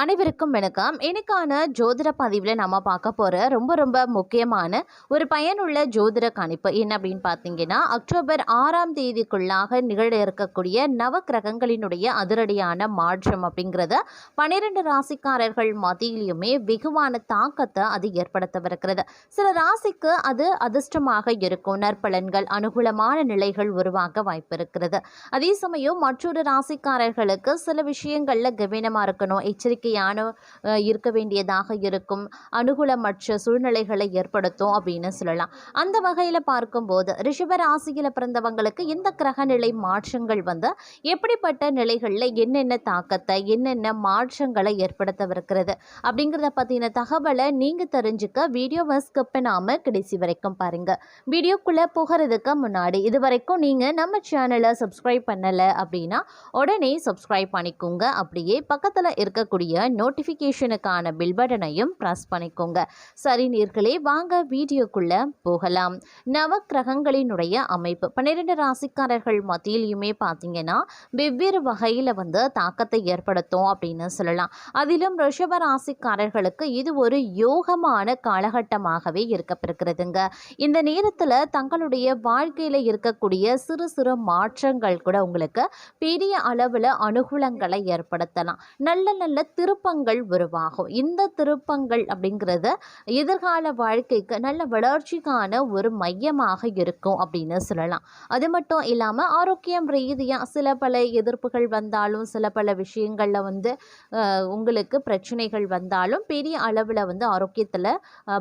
அனைவருக்கும் வணக்கம். எனக்கான ஜோதிட பதிவில் நம்ம பார்க்க போகிற ரொம்ப ரொம்ப முக்கியமான ஒரு பயனுள்ள ஜோதிட கணிப்பு என்ன அப்படின்னு பார்த்தீங்கன்னா அக்டோபர் ஆறாம் தேதிக்குள்ளாக நிகழ இருக்கக்கூடிய நவ கிரகங்களினுடைய அதிரடியான மாற்றம் அப்படிங்கிறத பன்னிரெண்டு ராசிக்காரர்கள் மத்தியிலுமே வெகுவான தாக்கத்தை அது ஏற்படுத்தவிருக்கிறது. சில ராசிக்கு அது அதிர்ஷ்டமாக இருக்கும். நற்பலன்கள் அனுகூலமான நிலைகள் உருவாக வாய்ப்பு இருக்கிறது. அதே சமயம் மற்றொரு ராசிக்காரர்களுக்கு சில விஷயங்களில் கவனமாக இருக்கணும். எச்சரிக்கை அஹ், இருக்க வேண்டியதாக இருக்கும். அனுகூலமற்ற சூழ்நிலைகளை ஏற்படுத்தும் அப்படின்னு சொல்லலாம். அந்த வகையில் பார்க்கும்போது ரிஷப ராசியில் பிறந்தவங்களுக்கு இந்த கிரகநிலை மாற்றங்கள் வந்து எப்படிப்பட்ட நிலைகளில் என்னென்ன தாக்கத்தை என்னென்ன மாற்றங்களை ஏற்படுத்தவிருக்கிறது அப்படிங்கிறத பற்றின தகவலை நீங்கள் தெரிஞ்சுக்க வீடியோவை ஸ்கிப் பண்ணாமல் கடைசி வரைக்கும் பாருங்கள் வீடியோக்குள்ளே போகிறதுக்கு முன்னாடி இது வரைக்கும் நீங்கள் நம்ம சேனலை சப்ஸ்கிரைப் பண்ணலை அப்படின்னா உடனே சப்ஸ்கிரைப் பண்ணிக்கோங்க. அப்படியே பக்கத்தில் இருக்கக்கூடிய நோட்டிஃபிகேஷனுக்கான பில் பட்டனையும் ப்ரெஸ் பண்ணிக்கோங்க. சரி நீர்களே வாங்க வீடியோக்குள்ளே போகலாம். நவ கிரகங்களினுடைய அமைப்பு. பன்னிரெண்டு ராசிக்காரர்கள் மத்தியிலையுமே பார்த்தீங்கன்னா வெவ்வேறு வகையில் வந்து தாக்கத்தை ஏற்படுத்தும் அப்படின்னு சொல்லலாம். அதிலும் ரிஷப ராசிக்காரர்களுக்கு இது ஒரு யோகமான காலகட்டமாகவே இருக்கப்பிருக்கிறதுங்க இந்த நேரத்தில் தங்களுடைய வாழ்க்கையில் இருக்கக்கூடிய சிறு சிறு மாற்றங்கள் கூட உங்களுக்கு பெரிய அளவில் அனுகூலங்களை ஏற்படுத்தலாம். நல்ல நல்ல திருப்பங்கள் உருவாகும். இந்த திருப்பங்கள் அப்படிங்கிறது எதிர்கால வாழ்க்கைக்கு நல்ல வளர்ச்சிக்கான ஒரு மையமாக இருக்கும் அப்படின்னு சொல்லலாம். அது மட்டும் இல்லாமல் ஆரோக்கியம் ரீதியாக சில பல எதிர்ப்புகள் வந்தாலும் சில பல விஷயங்களில் வந்து உங்களுக்கு பிரச்சனைகள் வந்தாலும் பெரிய அளவில் வந்து ஆரோக்கியத்தில்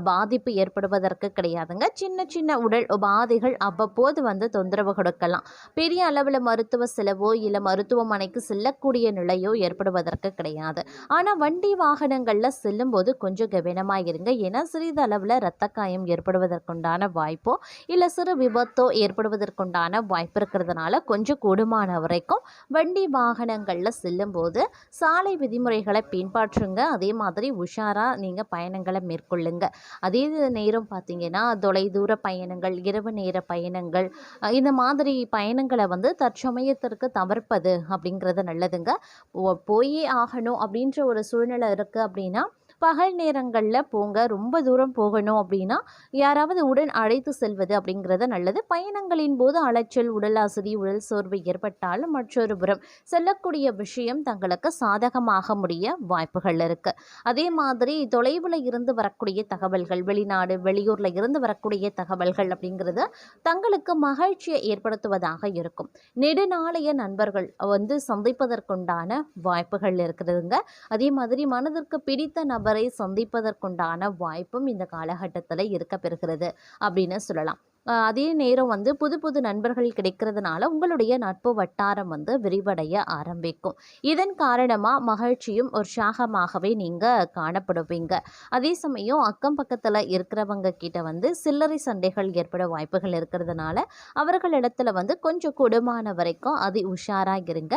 பாதிப்பு ஏற்படுவதற்கு கிடையாதுங்க. சின்ன சின்ன உடல் உபாதைகள் அவ்வப்போது வந்து தொந்தரவு கொடுக்கலாம். பெரிய அளவில் மருத்துவ செலவோ இல்லை மருத்துவமனைக்கு செல்லக்கூடிய நிலையோ ஏற்படுவதற்கு கிடையாது. ஆனால் வண்டி வாகனங்களில் செல்லும்போது கொஞ்சம் கவனமாக இருங்க. ஏன்னா சிறிது அளவில் இரத்த காயம் ஏற்படுவதற்குண்டான வாய்ப்போ இல்லை சிறு விபத்தோ ஏற்படுவதற்குண்டான வாய்ப்பு இருக்கிறதுனால கொஞ்சம் கூடுமான வரைக்கும் வண்டி வாகனங்களில் செல்லும்போது சாலை விதிமுறைகளை பின்பற்றுங்க. அதே மாதிரி உஷாராக நீங்கள் பயணங்களை மேற்கொள்ளுங்க. அதே நேரம் பார்த்தீங்கன்னா தொலைதூர பயணங்கள் இரவு நேர பயணங்கள் இந்த மாதிரி பயணங்களை வந்து தற்சமயத்திற்கு தவிர்ப்பது அப்படிங்கிறது நல்லதுங்க. போயே ஆகணும் அப்படின்ற ஒரு சூழ்நிலை இருக்குது அப்படின்னா பகல் நேரங்களில் போங்க ரொம்ப தூரம் போகணும் அப்படின்னா யாராவது உடன் அழைத்து செல்வது அப்படிங்கிறது நல்லது. பயணங்களின் போது அலைச்சல் உடல் அசதி உடல் சோர்வு ஏற்பட்டாலும் மற்றொரு புறம் செல்லக்கூடிய விஷயம் தங்களுக்கு சாதகமாக முடிய வாய்ப்புகள் இருக்கு. அதே மாதிரி தொலைவில் இருந்து வரக்கூடிய தகவல்கள் வெளிநாடு வெளியூரில் இருந்து வரக்கூடிய தகவல்கள் அப்படிங்கிறது தங்களுக்கு மகிழ்ச்சியை ஏற்படுத்துவதாக இருக்கும். நெடுநாளைய நண்பர்கள் வந்து சந்திப்பதற்குண்டான வாய்ப்புகள் இருக்கிறதுங்க அதே மாதிரி மனதிற்கு பிடித்த நபர் சந்திப்பதற்குண்டான வாய்ப்பும் இந்த காலகட்டத்தில் இருக்க பெறுகிறது அப்படின்னு சொல்லலாம். அதே நேரம் வந்து புது புது நண்பர்கள் கிடைக்கிறதுனால உங்களுடைய நட்பு வட்டாரம் வந்து விரிவடைய ஆரம்பிக்கும். இதன் காரணமாக மகிழ்ச்சியும் உற்சாகமாகவே நீங்கள் காணப்படுவீங்க. அதே சமயம் அக்கம் பக்கத்தில் இருக்கிறவங்க கிட்ட வந்து சில்லறை சண்டைகள் ஏற்பட வாய்ப்புகள் இருக்கிறதுனால அவர்களிடத்துல வந்து கொஞ்சம் கூடுமான வரைக்கும் அது உஷாராக இருங்க.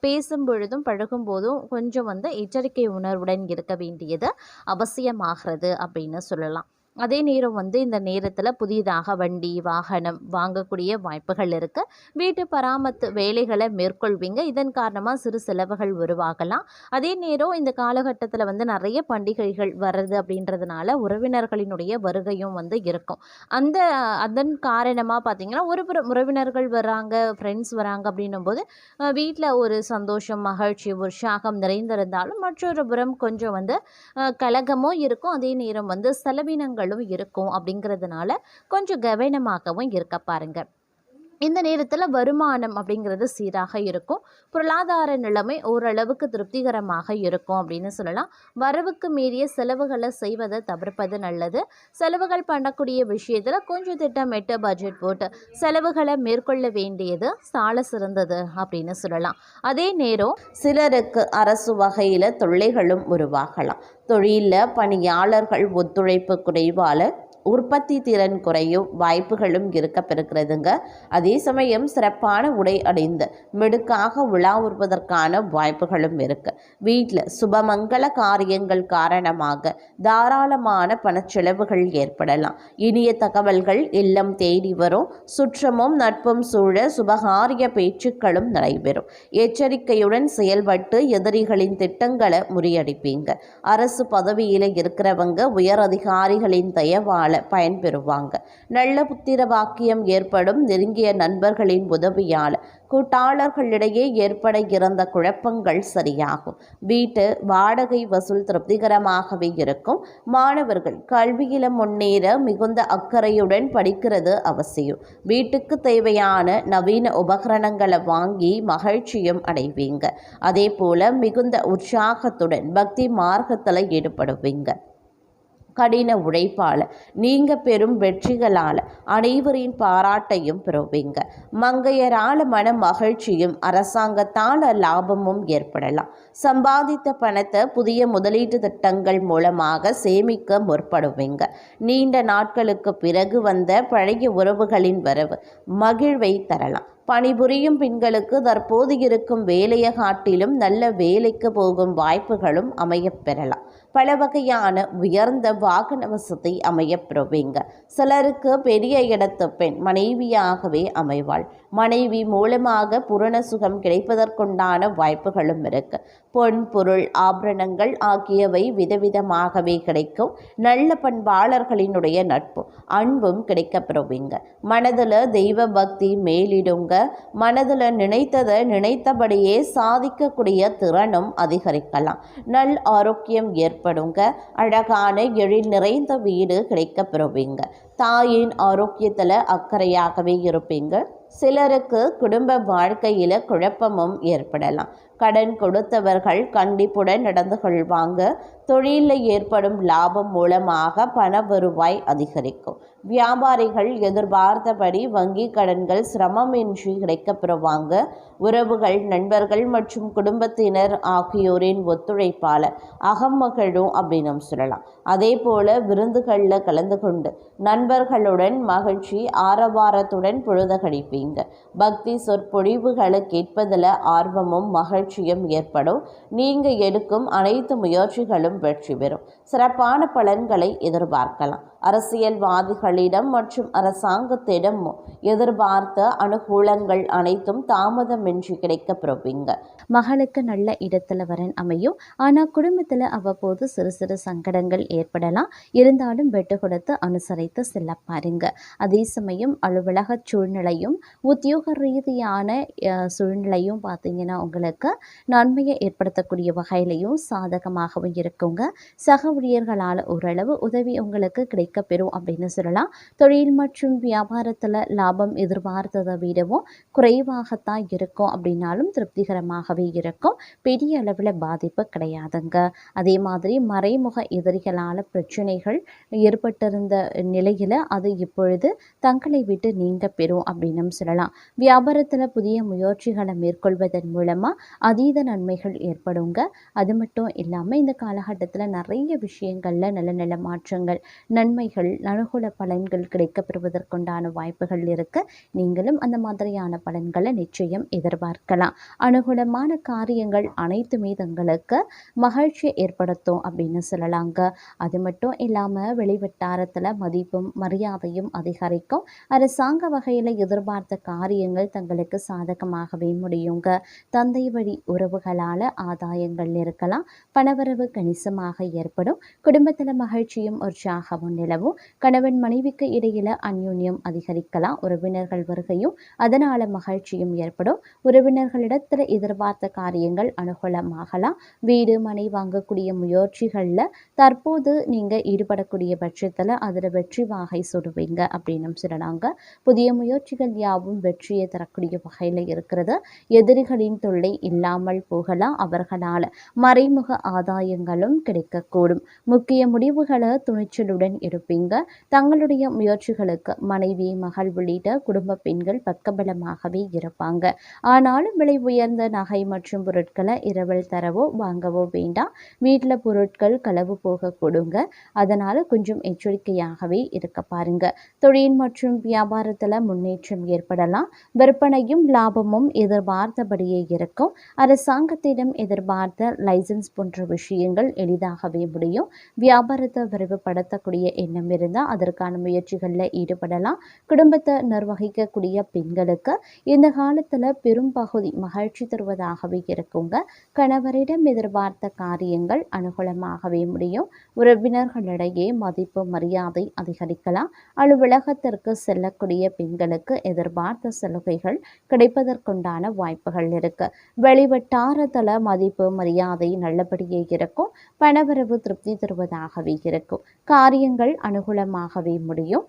பேசும் பொழுதும் பழகும் போதும் கொஞ்சம் வந்து எச்சரிக்கை உணர்வுடன் இருக்க வேண்டியது அவசியமாகிறது அப்படின்னு சொல்லலாம். அதே நேரம் வந்து இந்த நேரத்தில் புதிதாக வண்டி வாகனம் வாங்கக்கூடிய வாய்ப்புகள் இருக்குது வீட்டு பராமத்து வேலைகளை மேற்கொள்வீங்க. இதன் காரணமாக சிறு செலவுகள் உருவாகலாம். அதே நேரம் இந்த காலகட்டத்தில் வந்து நிறைய பண்டிகைகள் வர்றது அப்படின்றதுனால உறவினர்களினுடைய வருகையும் வந்து இருக்கும். அந்த அதன் காரணமாக பார்த்தீங்கன்னா ஒரு புறம் உறவினர்கள் வராங்க ஃப்ரெண்ட்ஸ் வராங்க அப்படின்னும் போது வீட்டில் ஒரு சந்தோஷம் மகிழ்ச்சி உற்சாகம் நிறைந்திருந்தாலும் மற்றொரு புறம் கொஞ்சம் வந்து கலகமும் இருக்கும். அதே நேரம் வந்து செலவினங்கள் செலவினங்களும் இருக்கும் அப்படிங்கிறதுனால கொஞ்சம் கவனமாகவும் இருக்க பாருங்க. இந்த நேரத்தில் வருமானம் அப்படிங்கிறது சீராக இருக்கும். பொருளாதார நிலைமை ஓரளவுக்கு திருப்திகரமாக இருக்கும் அப்படின்னு சொல்லலாம். வரவுக்கு மீறிய செலவுகளை செய்வதை தவிர்ப்பது நல்லது. செலவுகள் பண்ணக்கூடிய விஷயத்தில் கொஞ்சம் திட்டமிட்டு பட்ஜெட் போட்டு செலவுகளை மேற்கொள்ள வேண்டியது சால சிறந்தது அப்படின்னு சொல்லலாம். அதே நேரம் சிலருக்கு அரசு வகையில் தொல்லைகளும் உருவாகலாம். தொழிலில் பணியாளர்கள் ஒத்துழைப்பு குறைவால் உற்பத்தி திறன் குறையும் வாய்ப்புகளும் இருக்க பெறுகிறதுங்க. அதே சமயம் சிறப்பான உடை அடைந்து மிடுக்காக உலா உறுவதற்கான வாய்ப்புகளும் இருக்கு. வீட்டில் சுபமங்கல காரியங்கள் காரணமாக தாராளமான பணச்செலவுகள் ஏற்படலாம். இனிய தகவல்கள் இல்லம் தேடி வரும். சுற்றமும் நட்பும் சூழ சுபகாரிய பேச்சுக்களும் நடைபெறும். எச்சரிக்கையுடன் செயல்பட்டு எதிரிகளின் திட்டங்களை முறியடிப்பீங்க. அரசு பதவியில் இருக்கிறவங்க உயர் அதிகாரிகளின் தயவால் பயன்பெறுவாங்க. நல்ல புத்திர வாக்கியம் ஏற்படும் நெருங்கிய நண்பர்களின் உதவியால் கூட்டாளர்களிடையே ஏற்பட இருந்த குழப்பங்கள் சரியாகும். வீட்டு வாடகை வசூல் திருப்திகரமாகவே இருக்கும். மாணவர்கள் கல்வியில முன்னேற மிகுந்த அக்கறையுடன் படிக்கிறது அவசியம். வீட்டுக்கு தேவையான நவீன உபகரணங்களை வாங்கி மகிழ்ச்சியும் அடைவீங்க. அதே போல மிகுந்த உற்சாகத்துடன் பக்தி மார்க்கத்தில் ஈடுபடுவீங்க. கடின உழைப்பால். நீங்கள் பெறும் வெற்றிகளால் அனைவரின் பாராட்டையும் பெறுவீங்க. மங்கையரால் மன மகிழ்ச்சியும் அரசாங்கத்தால் லாபமும் ஏற்படலாம். சம்பாதித்த பணத்தை புதிய முதலீட்டு திட்டங்கள் மூலமாக சேமிக்க முற்படுவீங்க. நீண்ட நாட்களுக்கு பிறகு வந்த பழைய உறவுகளின் வரவு மகிழ்வை தரலாம். பணிபுரியும் பெண்களுக்கு தற்போது இருக்கும் வேலையை காட்டிலும் நல்ல வேலைக்கு போகும் வாய்ப்புகளும் அமையப் பெறலாம். பல வகையான உயர்ந்த வாகன வசதி அமையப்பெறுவீங்க. சிலருக்கு பெரிய இடத்து பெண் மனைவியாகவே அமைவாள். மனைவி மூலமாக புரண சுகம் கிடைப்பதற்குண்டான வாய்ப்புகளும் இருக்கு. பொன் பொருள் ஆபரணங்கள் ஆகியவை விதவிதமாகவே கிடைக்கும். நல்ல பண்பாளர்களினுடைய நட்பும் அன்பும் கிடைக்கப்பெறுவீங்க. மனதில் தெய்வ பக்தி மேலிடுங்க. மனதில் நினைத்ததை நினைத்தபடியே சாதிக்கக்கூடிய திறனும் அதிகரிக்கலாம். நல் ஆரோக்கியம் ஏற்படுங்க. அழகான எழில் நிறைந்த வீடு கிடைக்கப் பெறுவீங்க தாயின் ஆரோக்கியத்தில் அக்கறையாகவே இருப்பீங்க. சிலருக்கு குடும்ப வாழ்க்கையில் குழப்பமும் ஏற்படலாம். கடன் கொடுத்தவர்கள் கண்டிப்புடன் நடந்து கொள்வாங்க. தொழிலில் ஏற்படும் லாபம் மூலமாக பண வருவாய் அதிகரிக்கும். வியாபாரிகள் எதிர்பார்த்தபடி வங்கி கடன்கள் சிரமமின்றி கிடைக்கப்பெறுவாங்க. உறவுகள் நண்பர்கள் மற்றும் குடும்பத்தினர் ஆகியோரின் ஒத்துழைப்பால் அகமகிழும் அப்படின்னு சொல்லலாம். அதே போல் விருந்துகளில் கலந்து கொண்டு நண்பர்களுடன் மகிழ்ச்சி ஆரவாரத்துடன் பொழுத கழிப்பீங்க பக்தி சொற்பொழிவுகளை கேட்பதில் ஆர்வமும் மகிழ்ச்சி மகிழ்ச்சியும் ஏற்படும். நீங்கள் எடுக்கும் அனைத்து முயற்சிகளும் வெற்றி பெறும். சிறப்பான பலன்களை எதிர்பார்க்கலாம். அரசியல்வாதிகளிடம் மற்றும் அரசாங்கத்திடம் எதிர்பார்த்த அனுகூலங்கள் அனைத்தும் தாமதமின்றி கிடைக்க பெறுவீங்க மகளுக்கு நல்ல இடத்துல வரன் அமையும். ஆனால் குடும்பத்தில் அவ்வப்போது சிறு சிறு சங்கடங்கள் ஏற்படலாம். இருந்தாலும் வெட்டு கொடுத்து அனுசரித்து செல்ல பாருங்க. அதே சமயம் அலுவலக சூழ்நிலையும் உத்தியோக ரீதியான சூழ்நிலையும் பார்த்தீங்கன்னா உங்களுக்கு நன்மையை ஏற்படுத்தக்கூடிய வகையிலையும் சாதகமாகவும் இருக்குங்க. சக ஊழியர்களால் ஓரளவு உதவி உங்களுக்கு கிடைக்கும். கிடைக்கப்பெறும் அப்படின்னு சொல்லலாம். தொழில் மற்றும் வியாபாரத்தில் லாபம் எதிர்பார்த்ததை விடவும் குறைவாகத்தான் இருக்கும் அப்படின்னாலும் திருப்திகரமாகவே இருக்கும். பெரிய அளவில் பாதிப்பு கிடையாதுங்க. அதே மாதிரி மறைமுக எதிரிகளால் பிரச்சனைகள் ஏற்பட்டிருந்த நிலையில் அது இப்பொழுது தங்களை விட்டு நீங்க பெறும் அப்படின்னு சொல்லலாம். வியாபாரத்தில் புதிய முயற்சிகளை மேற்கொள்வதன் மூலமாக அதீத நன்மைகள் ஏற்படுங்க. அது மட்டும் இல்லாமல் இந்த காலகட்டத்தில் நிறைய விஷயங்களில் நல்ல நல்ல மாற்றங்கள் நன்மை நன்மைகள் அனுகூல பலன்கள் கிடைக்கப்பெறுவதற்குண்டான வாய்ப்புகள் இருக்கு நீங்களும் அந்த மாதிரியான பலன்களை நிச்சயம் எதிர்பார்க்கலாம். அனுகூலமான காரியங்கள் அனைத்துமே தங்களுக்கு மகிழ்ச்சியை ஏற்படுத்தும் அப்படின்னு சொல்லலாங்க. அது மட்டும் இல்லாமல் வெளிவட்டாரத்தில் மதிப்பும் மரியாதையும் அதிகரிக்கும். அரசாங்க வகையில் எதிர்பார்த்த காரியங்கள் தங்களுக்கு சாதகமாகவே முடியுங்க. தந்தை வழி உறவுகளால் ஆதாயங்கள் இருக்கலாம். பணவரவு கணிசமாக ஏற்படும். குடும்பத்தில் மகிழ்ச்சியும் உற்சாகமும் நிலவும் கணவன் மனைவிக்கு இடையில அந்யோன்யம் அதிகரிக்கலாம் உறவினர்கள் வருகையும் அதனால மகிழ்ச்சியும் ஏற்படும். உறவினர்களிடத்தில் எதிர்பார்த்த காரியங்கள் அனுகூலமாகலாம். வீடு மனை வாங்கக்கூடிய முயற்சிகளில் தற்போது நீங்கள் ஈடுபடக்கூடிய பட்சத்தில் அதில் வெற்றி வாகை சுடுவீங்க அப்படின்னு சொல்லலாங்க. புதிய முயற்சிகள் யாவும் வெற்றியை தரக்கூடிய வகையில் இருக்கிறது. எதிரிகளின் தொல்லை இல்லாமல் போகலாம். அவர்களால் மறைமுக ஆதாயங்களும் கிடைக்கக்கூடும். முக்கிய முடிவுகளை துணிச்சலுடன் எடுப்பீங்க தங்களுடைய முயற்சிகளுக்கு மனைவி மகள் உள்ளிட்ட குடும்ப பெண்கள் பக்கபலமாகவே இருப்பாங்க. ஆனாலும் விலை உயர்ந்த நகை மற்றும் பொருட்களை இரவல் தரவோ வாங்கவோ வேண்டாம். வீட்டில் பொருட்கள் களவு போக கொடுங்க. அதனால் கொஞ்சம் எச்சரிக்கையாகவே இருக்க பாருங்க. தொழில் மற்றும் வியாபாரத்தில் முன்னேற்றம் ஏற்படலாம். விற்பனையும் லாபமும் எதிர்பார்த்தபடியே இருக்கும். அரசாங்கத்திடம் எதிர்பார்த்த லைசன்ஸ் போன்ற விஷயங்கள் எளிதாகவே முடியும். வியாபாரத்தை விரைவுபடுத்தக்கூடிய எண்ணம் இருந்தால் அதற்கான முயற்சிகளில் ஈடுபடலாம். குடும்பத்தை நிர்வகிக்கக்கூடிய பெண்களுக்கு இந்த காலத்தில் பெரும்பகுதி மகிழ்ச்சி தருவதாகவே இருக்குங்க. கணவரிடம் எதிர்பார்த்த காரியங்கள் அனுகூலமாகவே முடியும். உறவினர்களிடையே மதிப்பு மரியாதை அதிகரிக்கலாம். அலுவலகத்திற்கு செல்லக்கூடிய பெண்களுக்கு எதிர்பார்த்த சலுகைகள் கிடைப்பதற்குண்டான வாய்ப்புகள் இருக்கு. வெளிவட்டாரத்தில் மதிப்பு மரியாதை நல்லபடியே இருக்கும். பணவரவு திருப்தி தருவதாகவே இருக்கும். காரியங்கள் அனுகூலமாகவே முடியும்.